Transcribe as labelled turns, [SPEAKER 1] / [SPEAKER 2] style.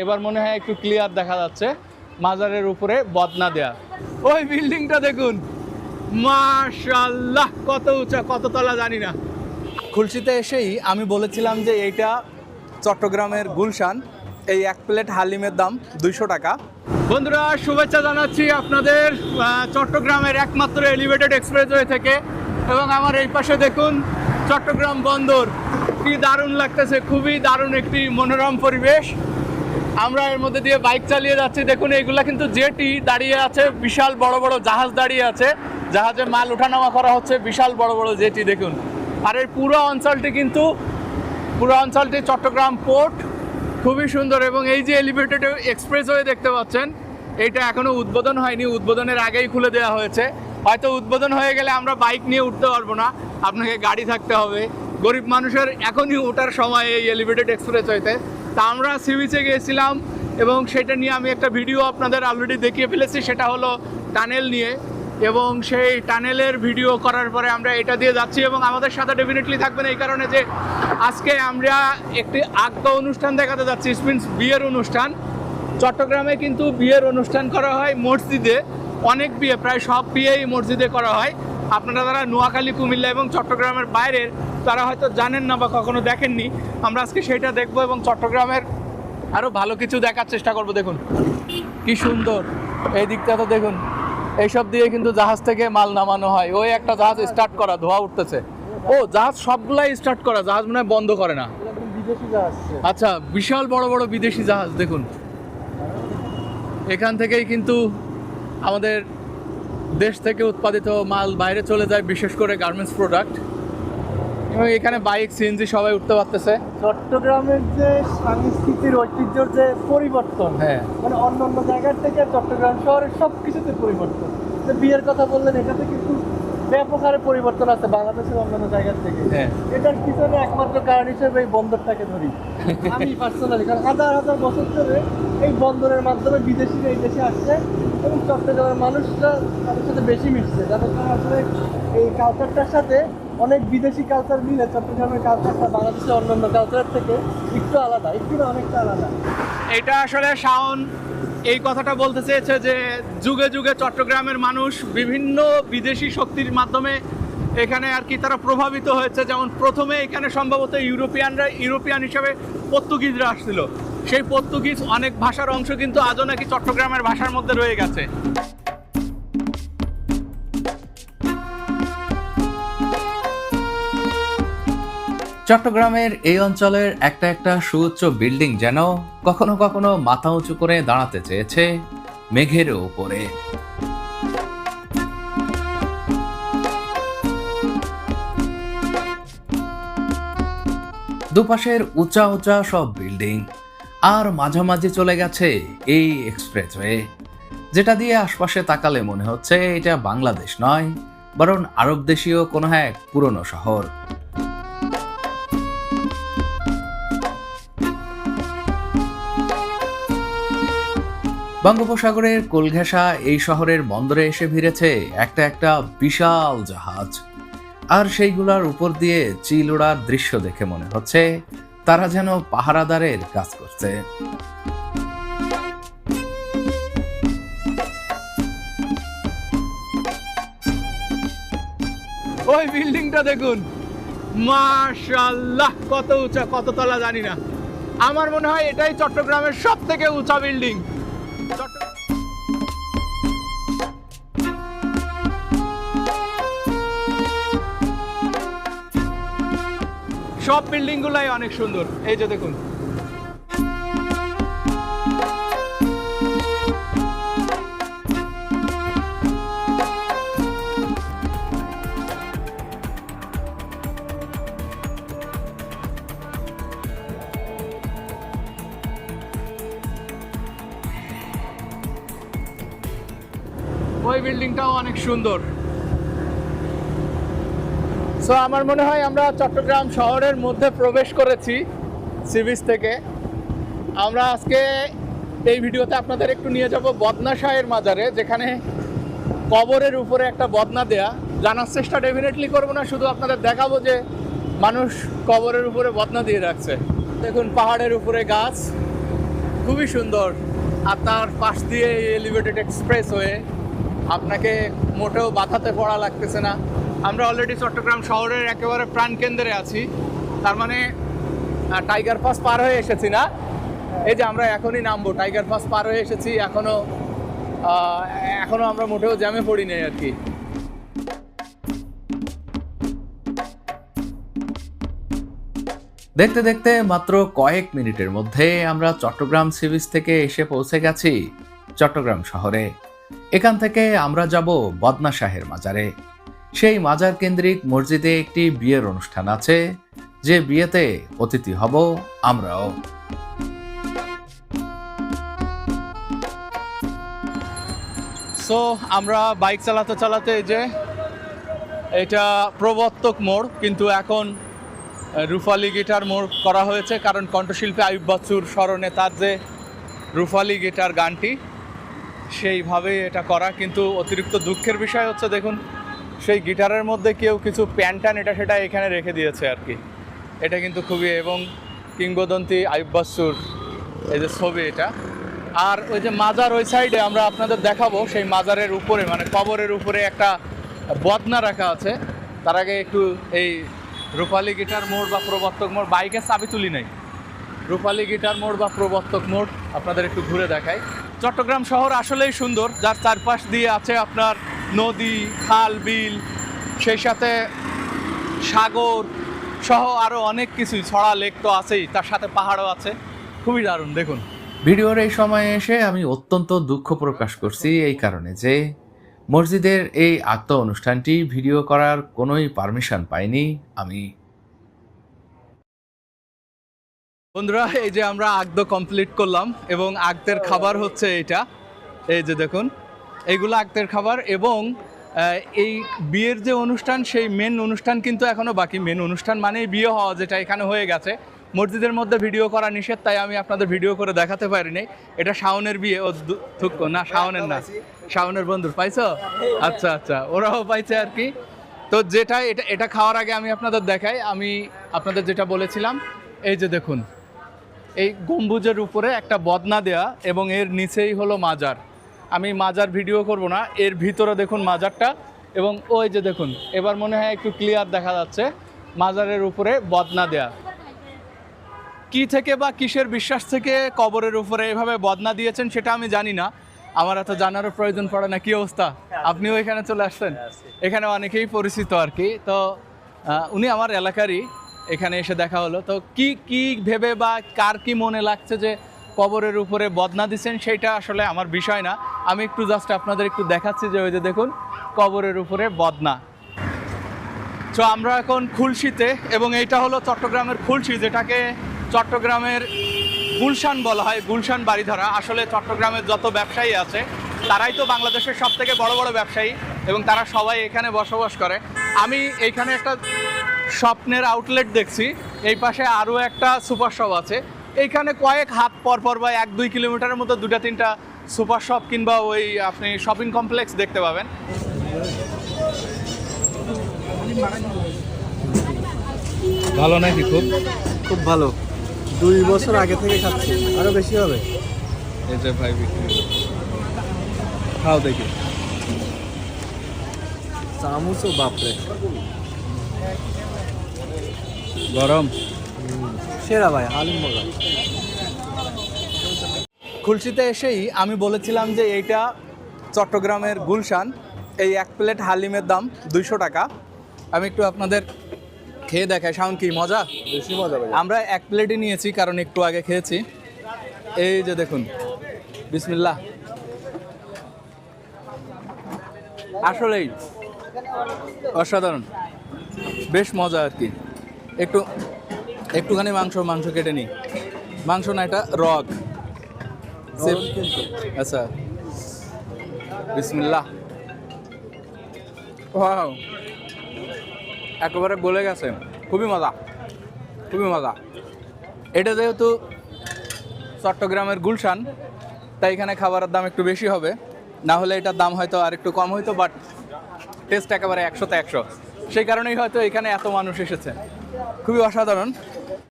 [SPEAKER 1] এবার মনে হয় একটু ক্লিয়ার দেখা যাচ্ছে। মাজারের উপরে বদনা দেয়া। ওই বিল্ডিংটা দেখুন। মাশাল্লাহ কত উঁচা কত তলা জানি না। খুলশিতে এসেই আমি বলেছিলাম যে এইটা চট্টগ্রামের গুলশান। এই এক প্লেট হালিমের দাম দুইশো টাকা। বন্ধুরা শুভেচ্ছা জানাচ্ছি আপনাদের চট্টগ্রামের একমাত্র এলিভেটেড এক্সপ্রেসওয়ে থেকে। এবং আমার এই পাশে দেখুন চট্টগ্রাম বন্দর। কি দারুণ লাগতেছে খুবই দারুণ একটি মনোরম পরিবেশ। আমরা এর মধ্যে দিয়ে বাইক চালিয়ে যাচ্ছি। দেখুন এইগুলা কিন্তু জেটি দাঁড়িয়ে আছে, বিশাল বড় বড় জাহাজ দাঁড়িয়ে আছে। জাহাজে মাল ওঠানামা করা হচ্ছে, বিশাল বড় বড় জেটি, দেখুন। আর এই পুরো অঞ্চলটি কিন্তু, পুরো অঞ্চলটি চট্টগ্রাম পোর্ট, খুবই সুন্দর। এবং এই যে এলিভেটেড এক্সপ্রেসওয়ে দেখতে পাচ্ছেন, এটা এখনও উদ্বোধন হয়নি। উদ্বোধনের আগেই খুলে দেওয়া হয়েছে। হয়তো উদ্বোধন হয়ে গেলে আমরা বাইক নিয়ে উঠতে পারব না। আপনাকে গাড়ি থাকতে হবে। গরিব মানুষের এখনই ওঠার সময় এই এলিভেটেড এক্সপ্রেসওয়েতে তা আমরা সি বিচে গিয়েছিলাম এবং সেটা নিয়ে আমি একটা ভিডিও আপনাদের অলরেডি দেখিয়ে ফেলেছি, সেটা হলো টানেল নিয়ে। এবং সেই টানেলের ভিডিও করার পরে আমরা এটা দিয়ে যাচ্ছি এবং আমাদের সাথে ডেফিনেটলি থাকবেন এই কারণে যে আজকে আমরা একটি আজ্ঞা অনুষ্ঠান দেখাতে যাচ্ছি মিনস বিয়ের অনুষ্ঠান। চট্টগ্রামে কিন্তু বিয়ের অনুষ্ঠান করা হয় মসজিদে, অনেক বিয়ে, প্রায় সব বিয়েই মসজিদে করা হয়। আপনারা যারা নোয়াখালী, কুমিল্লা এবং চট্টগ্রামের বাইরের, তারা হয়তো জানেন না বা কখনো দেখেননি। আমরা আজকে সেটা দেখব এবং চট্টগ্রামের আরও ভালো কিছু দেখার চেষ্টা করব, দেখুন। কি সুন্দর। এই দিকটা তো দেখুন। এইসব দিয়ে কিন্তু জাহাজ থেকে মাল নামানো হয়। ওই একটা জাহাজ স্টার্ট করা, ধোয়া উঠতেছে। ও, জাহাজ সবগুলাই স্টার্ট করা। জাহাজ মনে হয় বন্ধ করে না। আচ্ছা বিশাল বড় বড় বিদেশি জাহাজ, দেখুন। এখান থেকেই কিন্তু আমাদের দেশ থেকে উৎপাদিত মাল বাইরে চলে যায় বিশেষ করে গার্মেন্টস প্রোডাক্ট এবং এখানে বাইক সিএনজি সবাই উঠতে পারতেছে।
[SPEAKER 2] চট্টগ্রামের যে সাংস্কৃতিক ঐতিহ্যর যে পরিবর্তন
[SPEAKER 1] হ্যাঁ।
[SPEAKER 2] মানে অন্য অন্য জায়গার থেকে চট্টগ্রাম শহরের সব কিছুতে পরিবর্তন। যে বিয়ের কথা বললেন এটাতে কিন্তু ব্যাপক হারে পরিবর্তন আছে বাংলাদেশের অন্যান্য জায়গার থেকে।
[SPEAKER 1] হ্যাঁ।
[SPEAKER 2] এটার পিছনে একমাত্র কারণ হিসেবে এই বন্দরটাকে ধরি। আমি পার্সোনালি কারণ হাজার হাজার বছর ধরে এই বন্দরের মাধ্যমে বিদেশিরা এই দেশে আসছে। এবং চট্টগ্রামের মানুষরা তাদের সাথে বেশি মিশছে। যাদের কারণে আসলে এই কালচারটার সাথে অনেক বিদেশি কালচার মিলে, চট্টগ্রামের কালচারটা বাংলাদেশের অন্যান্য কালচারের থেকে একটু আলাদা, একটু অনেকটা আলাদা।
[SPEAKER 1] এটা আসলে শাওন এই কথাটা বলতে চেয়েছে যে যুগে যুগে চট্টগ্রামের মানুষ বিভিন্ন বিদেশি শক্তির মাধ্যমে এখানে আর কি তারা প্রভাবিত হয়েছে। যেমন প্রথমে এখানে সম্ভবত ইউরোপিয়ানরা, ইউরোপিয়ান হিসাবে পর্তুগিজরা আসছিল। সেই পর্তুগিজ অনেক ভাষার অংশ কিন্তু আজও নাকি চট্টগ্রামের ভাষার মধ্যে রয়ে গেছে।
[SPEAKER 3] চট্টগ্রামের এই অঞ্চলের একটা একটা সুউচ্চ বিল্ডিং যেন কখনো কখনো মাথা উঁচু করে দাঁড়াতে চেয়েছে মেঘের উপরে দুপাশের উঁচা উঁচা সব বিল্ডিং। আর মাঝামাঝি চলে গেছে এই এক্সপ্রেসওয়ে, যেটা দিয়ে আশপাশে তাকালে মনে হচ্ছে এটা বাংলাদেশ নয়, বরং আরব দেশীয় কোনো এক পুরনো শহর। বঙ্গোপসাগরের কোলঘেঁষা এই শহরের বন্দরে এসে ভিড়েছে একটা একটা বিশাল জাহাজ। আর সেইগুলোর উপর দিয়ে চিল ওড়ার দৃশ্য দেখে মনে হচ্ছে তারা যেন পাহারাদারের কাজ করছে।
[SPEAKER 1] ওই বিল্ডিংটা দেখুন। মাশাল্লাহ কত উঁচা, কত তলা জানি না। আমার মনে হয় এটাই চট্টগ্রামের সব থেকে উঁচা বিল্ডিং। সব বিল্ডিং গুলাই অনেক সুন্দর। এই যে দেখুন। ওই বিল্ডিংটাও অনেক সুন্দর। সো আমার মনে হয় আমরা চট্টগ্রাম শহরের মধ্যে প্রবেশ করেছি সি বিচ থেকে। আমরা আজকে এই ভিডিওতে আপনাদের একটু নিয়ে যাব বদনা শাহের মাজারে, যেখানে কবরের উপরে একটা বদনা দেয়া। জানার চেষ্টা ডেফিনেটলি করব না, শুধু আপনাদের দেখাবো যে মানুষ কবরের উপরে বদনা দিয়ে রাখছে। দেখুন, পাহাড়ের উপরে গাছ, খুবই সুন্দর। আর তার পাশ দিয়ে এলিভেটেড এক্সপ্রেস হয়ে আপনাকে মোটেও বাধাতে পড়া লাগতেছে না। আমরা অলরেডি চট্টগ্রাম শহরের একেবারে প্রাণকেন্দ্রে আছি। তার মানে টাইগার পাস পার হয়ে এসেছি না? এই যে আমরা এখনই নামবো টাইগার পাস পার হয়ে এসেছি এখনও আহ, এখনও আমরা মোটেও জ্যামে পড়ি নাই আর কি।
[SPEAKER 3] দেখতে দেখতে মাত্র কয়েক মিনিটের মধ্যে আমরা চট্টগ্রাম সি বিচ থেকে এসে পৌঁছে গেছি চট্টগ্রাম শহরে। এখান থেকে আমরা যাব বদনা শাহের মাজারে। সেই মাজার কেন্দ্রিক মসজিদে একটি বিয়ের অনুষ্ঠান আছে, যে বিয়েতে অতিথি হব আমরাও।
[SPEAKER 1] সো আমরা বাইক চালাতে চালাতে যে, এটা প্রবর্তক মোড়, কিন্তু এখন রুফালি গিটার মোড় করা হয়েছে, কারণ কণ্ঠশিল্পী আয়ুব বাচ্চুর স্মরণে তার যে রুফালি গিটার গানটি, সেইভাবে এটা করা, কিন্তু অতিরিক্ত দুঃখের বিষয় হচ্ছে, দেখুন সেই গিটারের মধ্যে কেউ কিছু প্যান ট্যান এটা সেটা এখানে রেখে দিয়েছে আর কি। এটা কিন্তু খুবই, এবং কিংবদন্তি আয়ুব বাচ্চুর এই যে ছবি এটা। আর ওই যে মাজার ওই সাইডে আমরা আপনাদের দেখাবো, সেই মাজারের উপরে মানে কবরের উপরে একটা বদনা রাখা আছে। তার আগে একটু এই রূপালী গিটার মোড় বা প্রবর্তক মোড় বাইকের চাবি তুলি নাই। রূপালী গিটার মোড় বা প্রবর্তক মোড়, আপনাদের একটু ঘুরে দেখাই। চট্টগ্রাম শহর আসলেই সুন্দর, যার চারপাশ দিয়ে আছে আপনার নদী খাল বিল সেই সাথে সাগর সহ আরও অনেক কিছুই ছড়া লেক তো আছেই তার সাথে পাহাড়ও আছে। খুবই দারুণ দেখুন।
[SPEAKER 3] ভিডিওর এই সময়ে এসে আমি অত্যন্ত দুঃখ প্রকাশ করছি এই কারণে যে মসজিদের এই আত্ম অনুষ্ঠানটি ভিডিও করার কোনোই পারমিশন পাইনি আমি।
[SPEAKER 1] বন্ধুরা এই যে আমরা আগদ কমপ্লিট করলাম এবং আগদের খাবার হচ্ছে এটা এই যে দেখুন এইগুলো আক্তের খাবার এবং এই বিয়ের যে অনুষ্ঠান, সেই মেন অনুষ্ঠান কিন্তু এখনও বাকি। মেন অনুষ্ঠান মানেই বিয়ে হওয়া, যেটা এখানে হয়ে গেছে। মসজিদের মধ্যে ভিডিও করা নিষেধ, তাই আমি আপনাদের ভিডিও করে দেখাতে পারিনি। এটা শাওনের বিয়ে, ও দু- থুক না, শাওনের না। শাওনের বন্ধুর, পাইছো? আচ্ছা আচ্ছা ওরাও পাইছে আর কি। তো যেটা, এটা এটা খাওয়ার আগে আমি আপনাদের দেখাই। আমি আপনাদের যেটা বলেছিলাম, এই যে দেখুন, এই গম্বুজের উপরে একটা বদনা দেয়া এবং এর নিচেই হলো মাজার। আমি মাজার ভিডিও করব না এর ভিতরে দেখুন মাজারটা এবং ওই যে দেখুন এবার মনে হয় একটু ক্লিয়ার দেখা যাচ্ছে মাজারের উপরে বদনা দেয়া। কি থেকে বা কিসের বিশ্বাস থেকে কবরের উপরে এভাবে বদনা দিয়েছেন সেটা আমি জানি না আমার এত জানারও প্রয়োজন পড়ে না কি অবস্থা? আপনিও এখানে চলে আসছেন? এখানে অনেকেই পরিচিত আর কি তো উনি আমার এলাকারই এখানে এসে দেখা হলো তো কি কি ভেবে বা কার কি মনে লাগছে যে কবরের উপরে বদনা দিচ্ছেন সেইটা আসলে আমার বিষয় না। আমি একটু জাস্ট আপনাদের একটু দেখাচ্ছি যে ওই যে দেখুন, কবরের উপরে বদনা। তো আমরা এখন খুলশিতে, এবং এইটা হলো চট্টগ্রামের খুলশি, যেটাকে চট্টগ্রামের গুলশান বলা হয়, গুলশান বাড়িধারা আসলে চট্টগ্রামের যত ব্যবসায়ী আছে, তারাই তো বাংলাদেশের সব থেকে বড় বড় ব্যবসায়ী, এবং তারা সবাই এখানে বসবাস করে। আমি এইখানে একটা স্বপ্নের আউটলেট দেখছি, এই পাশে আরও একটা সুপার শপ আছে। এইখানে কয়েক হাত পর পর বা এক দুই কিলোমিটারের মতো দুটা তিনটা সুপার শপ কিংবা ওই আপনি শপিং কমপ্লেক্স দেখতে পাবেন। ভালো নাকি খুব?
[SPEAKER 2] খুব ভালো। দুই বছর আগে থেকে খাচ্ছি আরও বেশি হবে।
[SPEAKER 1] এই যে ভাই বিক্রি। খাও দেখি।
[SPEAKER 2] চামচও বাপরে।
[SPEAKER 1] গরম?
[SPEAKER 2] সেরা ভাই আলিম মজা
[SPEAKER 1] খুলশিতে এসেই আমি বলেছিলাম যে এইটা চট্টগ্রামের গুলশান। এই এক প্লেট হালিমের দাম দুইশো টাকা। আমি একটু আপনাদের খেয়ে দেখাই সাউন্ড কি মজা?
[SPEAKER 2] বেশি মজা
[SPEAKER 1] আমরা এক প্লেটই নিয়েছি কারণ একটু আগে খেয়েছি। এই যে দেখুন বিসমিল্লাহ। আসলেই অসাধারণ। বেশ মজা আর কি। একটু একটুখানি মাংস মাংস কেটে নিই। মাংস না এটা
[SPEAKER 2] কিন্তু।
[SPEAKER 1] আচ্ছা। বিসমিল্লাহ। ওয়াও। একেবারে গলে গেছে। খুবই মজা। খুবই মজা। এটা যেহেতু চট্টগ্রামের গুলশান তাই এখানে খাবারের দাম একটু বেশি হবে। না হলে এটার দাম হয়তো আর একটু কম হইতো বাট টেস্ট একেবারে একশোতে একশো। সেই কারণেই হয়তো এখানে এত মানুষ এসেছে। খুবই অসাধারণ।